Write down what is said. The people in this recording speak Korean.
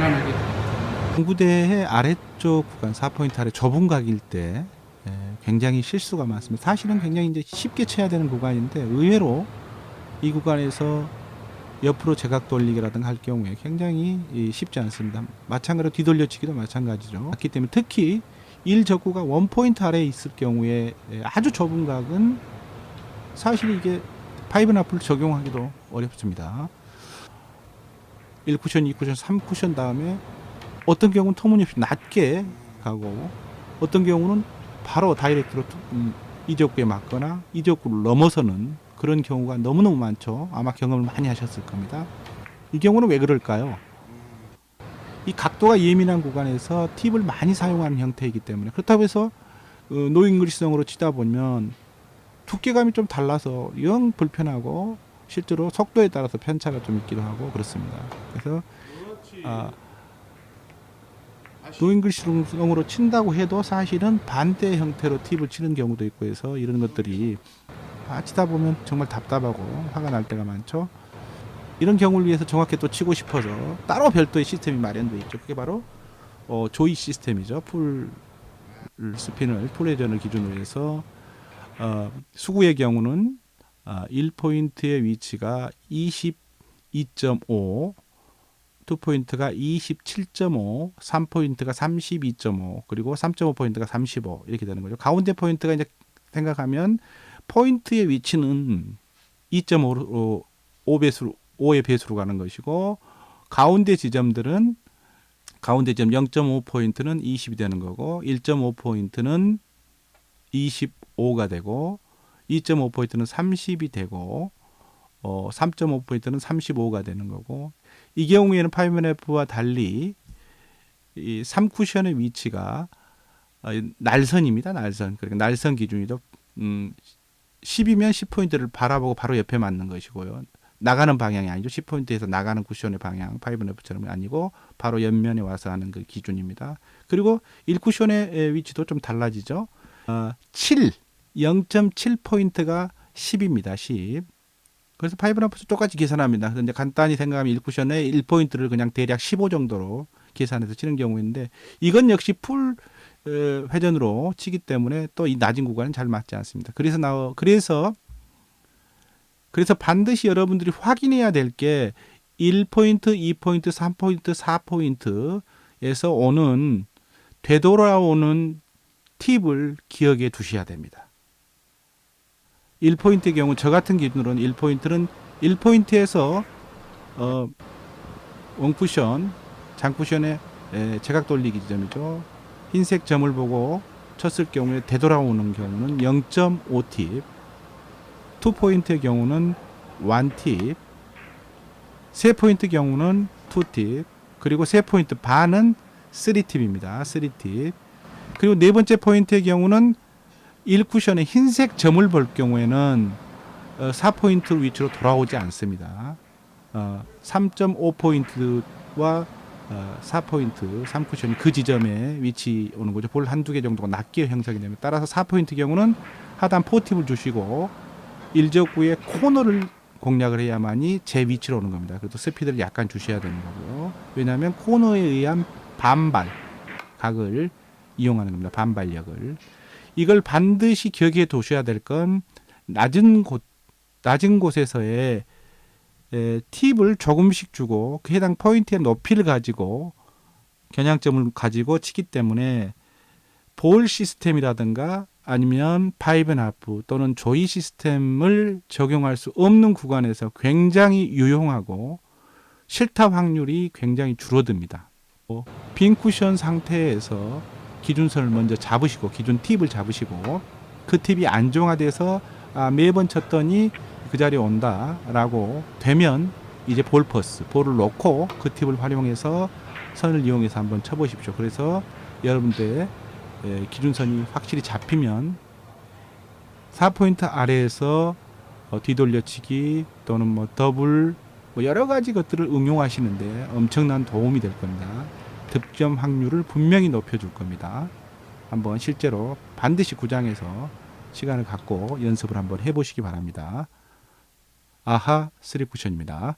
편안하게 공구대의 아래쪽 구간 4포인트 아래 좁은 각일 때 예, 굉장히 실수가 많습니다. 사실은 굉장히 이제 쉽게 쳐야 되는 구간인데 의외로 이 구간에서 옆으로 제각 돌리기라든가 할 경우에 굉장히 이, 쉽지 않습니다. 마찬가지로 뒤돌려치기도 마찬가지죠. 그렇기 때문에 특히 1 적구가 원 포인트 아래에 있을 경우에 예, 아주 좁은 각은 사실 이게 파이브 나플 적용하기도 어렵습니다. 1쿠션, 2쿠션, 3쿠션 다음에 어떤 경우는 터무니없이 낮게 가고 어떤 경우는 바로 다이렉트로 투- 음, 이적구에 맞거나 이적구를 넘어서는 그런 경우가 너무너무 많죠. 아마 경험을 많이 하셨을 겁니다. 이 경우는 왜 그럴까요? 이 각도가 예민한 구간에서 팁을 많이 사용하는 형태이기 때문에 그렇다고 해서 어, 노잉글리시성으로 치다 보면 두께감이 좀 달라서 영 불편하고 실제로 속도에 따라서 편차가 좀 있기도 하고 그렇습니다. 그래서 아, 노잉글리시성으로 친다고 해도 사실은 반대 형태로 팁을 치는 경우도 있고 해서 이런 것들이 아, 치다 보면 정말 답답하고 화가 날 때가 많죠. 이런 경우를 위해서 정확히 또 치고 싶어서 따로 별도의 시스템이 마련돼 있죠. 그게 바로 어, 조이 시스템이죠. 풀 스핀을 풀 회전을 기준으로 해서 어, 수구의 경우는 아, 1포인트의 위치가 22.5 2포인트가 27.5, 3포인트가 32.5, 그리고 3.5포인트가 35 이렇게 되는 거죠. 가운데 포인트가 이제 생각하면 포인트의 위치는 2.5로 5배수로 5의 배수로 가는 것이고 가운데 지점들은 가운데 지점 0.5 포인트는 20이 되는 거고 1.5 포인트는 25가 되고 2.5 포인트는 30이 되고 어, 3.5 포인트는 35가 되는 거고 이 경우에는 파이브네프와 달리 이 3쿠션의 위치가 어, 날선입니다. 날선. 그러니까 날선 기준이도 음 10이면 10포인트를 바라보고 바로 옆에 맞는 것이고요. 나가는 방향이 아니죠. 10포인트에서 나가는 쿠션의 방향, 파이브네프처럼 아니고 바로 옆면에 와서 하는 그 기준입니다. 그리고 1쿠션의 위치도 좀 달라지죠. 어, 7, 0.7포인트가 10입니다. 10. 그래서 파이브나프스 똑같이 계산합니다. 근데 간단히 생각하면 1쿠션에 1포인트를 그냥 대략 15 정도로 계산해서 치는 경우인데 이건 역시 풀 어, 회전으로 치기 때문에 또 이 낮은 구간은 잘 맞지 않습니다. 그래서 나 그래서 그래서 반드시 여러분들이 확인해야 될 게 1포인트, 2포인트, 3포인트, 4포인트에서 오는 되돌아오는 팁을 기억에 두셔야 됩니다. 1포인트의 경우 저 같은 기준으로는 1포인트는 1포인트에서 어, 원쿠션, 장쿠션의 에, 제각 돌리기 지점이죠. 흰색 점을 보고 쳤을 경우에 되돌아오는 경우는 0.5팁, 2포인트의 경우는 1팁, 3포인트 경우는 2팁, 그리고 3포인트 반은 3팁입니다. 3팁. 그리고 네 번째 포인트의 경우는 1쿠션의 흰색 점을 볼 경우에는 어, 4포인트 위치로 돌아오지 않습니다. 어, 3.5포인트와 어, 4포인트, 3쿠션이 그 지점에 위치 오는 거죠. 볼 한두 개 정도가 낮게 형성이 됩니다. 따라서 4포인트 경우는 하단 포팁을 주시고 일적구의 코너를 공략을 해야만이 제 위치로 오는 겁니다. 그래도 스피드를 약간 주셔야 되는 거고요. 왜냐하면 코너에 의한 반발 각을 이용하는 겁니다. 반발력을. 이걸 반드시 기억해 두셔야 될 건 낮은 곳 낮은 곳에서의 에, 팁을 조금씩 주고 그 해당 포인트의 높이를 가지고 겨냥점을 가지고 치기 때문에 볼 시스템이라든가 아니면 파이브 하프 또는 조이 시스템을 적용할 수 없는 구간에서 굉장히 유용하고 실타 확률이 굉장히 줄어듭니다. 어, 빈 쿠션 상태에서 기준선을 먼저 잡으시고 기준 팁을 잡으시고 그 팁이 안정화돼서 아, 매번 쳤더니 그 자리에 온다라고 되면 이제 볼 퍼스 볼을 놓고 그 팁을 활용해서 선을 이용해서 한번 쳐보십시오. 그래서 여러분들 의 기준선이 확실히 잡히면 4포인트 아래에서 어, 뒤돌려치기 또는 뭐 더블 뭐 여러 가지 것들을 응용하시는데 엄청난 도움이 될 겁니다. 득점 확률을 분명히 높여줄 겁니다. 한번 실제로 반드시 구장에서 시간을 갖고 연습을 한번 해보시기 바랍니다. 아하 쓰리 쿠션입니다.